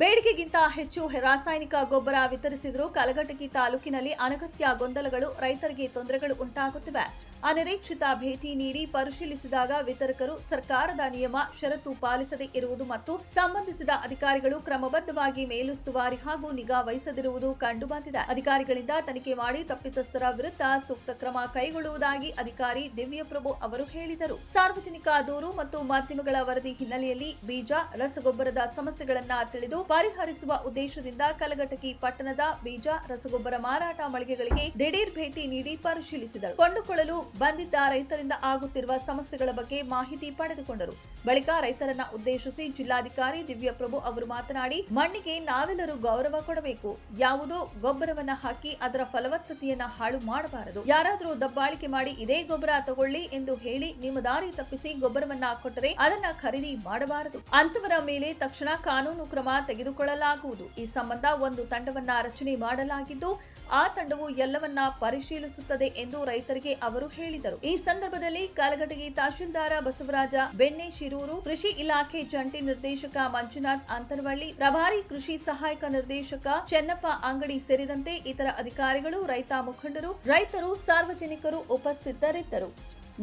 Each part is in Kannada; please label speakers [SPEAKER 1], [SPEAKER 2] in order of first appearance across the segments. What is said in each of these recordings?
[SPEAKER 1] ಬೇಡಿಕೆಗಿಂತ ಹೆಚ್ಚು ರಾಸಾಯನಿಕ ಗೊಬ್ಬರ ವಿತರಿಸಿದರೂ ಕಲಘಟಕಿ ತಾಲೂಕಿನಲ್ಲಿ ಅನಗತ್ಯ ಗೊಂದಲಗಳು ರೈತರಿಗೆ ತೊಂದರೆಗಳು ಉಂಟಾಗುತ್ತಿವೆ. ಅನಿರೀಕ್ಷಿತ ಭೇಟಿ ನೀಡಿ ಪರಿಶೀಲಿಸಿದಾಗ ವಿತರಕರು ಸರ್ಕಾರದ ನಿಯಮ ಷರತ್ತು ಪಾಲಿಸದೇ ಇರುವುದು ಮತ್ತು ಸಂಬಂಧಿಸಿದ ಅಧಿಕಾರಿಗಳು ಕ್ರಮಬದ್ಧವಾಗಿ ಮೇಲುಸ್ತುವಾರಿ ಹಾಗೂ ನಿಗಾ ವಹಿಸದಿರುವುದು ಕಂಡುಬಂದಿದೆ. ಅಧಿಕಾರಿಗಳಿಂದ ತನಿಖೆ ಮಾಡಿ ತಪ್ಪಿತಸ್ಥರ ವಿರುದ್ಧ ಸೂಕ್ತ ಕ್ರಮ ಕೈಗೊಳ್ಳುವುದಾಗಿ ಅಧಿಕಾರಿ ದಿವ್ಯಪ್ರಭು ಅವರು ಹೇಳಿದರು. ಸಾರ್ವಜನಿಕ ದೂರು ಮತ್ತು ಮಾಧ್ಯಮಗಳ ವರದಿ ಹಿನ್ನೆಲೆಯಲ್ಲಿ ಬೀಜ, ರಸಗೊಬ್ಬರದ ಸಮಸ್ಯೆಗಳನ್ನ ತಿಳಿದು ಪರಿಹರಿಸುವ ಉದ್ದೇಶದಿಂದ ಕಲಘಟಕಿ ಪಟ್ಟಣದ ಬೀಜ, ರಸಗೊಬ್ಬರ ಮಾರಾಟ ಮಳಿಗೆಗಳಿಗೆ ದಿಢೀರ್ ಭೇಟಿ ನೀಡಿ ಪರಿಶೀಲಿಸಿದರು. ಕೊಂಡುಕೊಳ್ಳಲು ಬಂದಿದ್ದ ರೈತರಿಂದ ಆಗುತ್ತಿರುವ ಸಮಸ್ಯೆಗಳ ಬಗ್ಗೆ ಮಾಹಿತಿ ಪಡೆದುಕೊಂಡರು. ಬಳಿಕ ರೈತರನ್ನ ಉದ್ದೇಶಿಸಿ ಜಿಲ್ಲಾಧಿಕಾರಿ ದಿವ್ಯಪ್ರಭು ಅವರು ಮಾತನಾಡಿ, ಮಣ್ಣಿಗೆ ನಾವೆಲ್ಲರೂ ಗೌರವ ಕೊಡಬೇಕು. ಯಾವುದೋ ಗೊಬ್ಬರವನ್ನ ಹಾಕಿ ಅದರ ಫಲವತ್ತತೆಯನ್ನ ಹಾಳು ಮಾಡಬಾರದು. ಯಾರಾದರೂ ದಬ್ಬಾಳಿಕೆ ಮಾಡಿ ಇದೇ ಗೊಬ್ಬರ ತಗೊಳ್ಳಿ ಎಂದು ಹೇಳಿ ನಿಮ್ಮ ದಾರಿ ತಪ್ಪಿಸಿ ಗೊಬ್ಬರವನ್ನ ಕೊಟ್ಟರೆ ಅದನ್ನ ಖರೀದಿ ಮಾಡಬಾರದು. ಅಂತವರ ಮೇಲೆ ತಕ್ಷಣ ಕಾನೂನು ಕ್ರಮ ತೆಗೆದುಕೊಳ್ಳಲಾಗುವುದು. ಈ ಸಂಬಂಧ ಒಂದು ತಂಡವನ್ನ ರಚನೆ ಮಾಡಲಾಗಿದ್ದು, ಆ ತಂಡವು ಎಲ್ಲವನ್ನ ಪರಿಶೀಲಿಸುತ್ತದೆ ಎಂದು ರೈತರಿಗೆ ಅವರು ಹೇಳಿದರು. ಈ ಸಂದರ್ಭದಲ್ಲಿ ಕಲಘಟಗಿ ತಹಶೀಲ್ದಾರ ಬಸವರಾಜ, ಬೆಣ್ಣೆ ಶಿರೂರು ಕೃಷಿ ಇಲಾಖೆ ಜಂಟಿ ನಿರ್ದೇಶಕ ಮಂಜುನಾಥ್ ಅಂತರವಳ್ಳಿ, ಪ್ರಭಾರಿ ಕೃಷಿ ಸಹಾಯಕ ನಿರ್ದೇಶಕ ಚೆನ್ನಪ್ಪ ಅಂಗಡಿ ಸೇರಿದಂತೆ ಇತರ ಅಧಿಕಾರಿಗಳು, ರೈತ ಮುಖಂಡರು, ರೈತರು ಸಾರ್ವಜನಿಕರು ಉಪಸ್ಥಿತರಿದ್ದರು.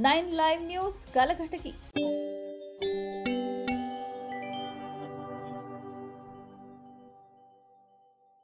[SPEAKER 1] Nine live news Kalghatgi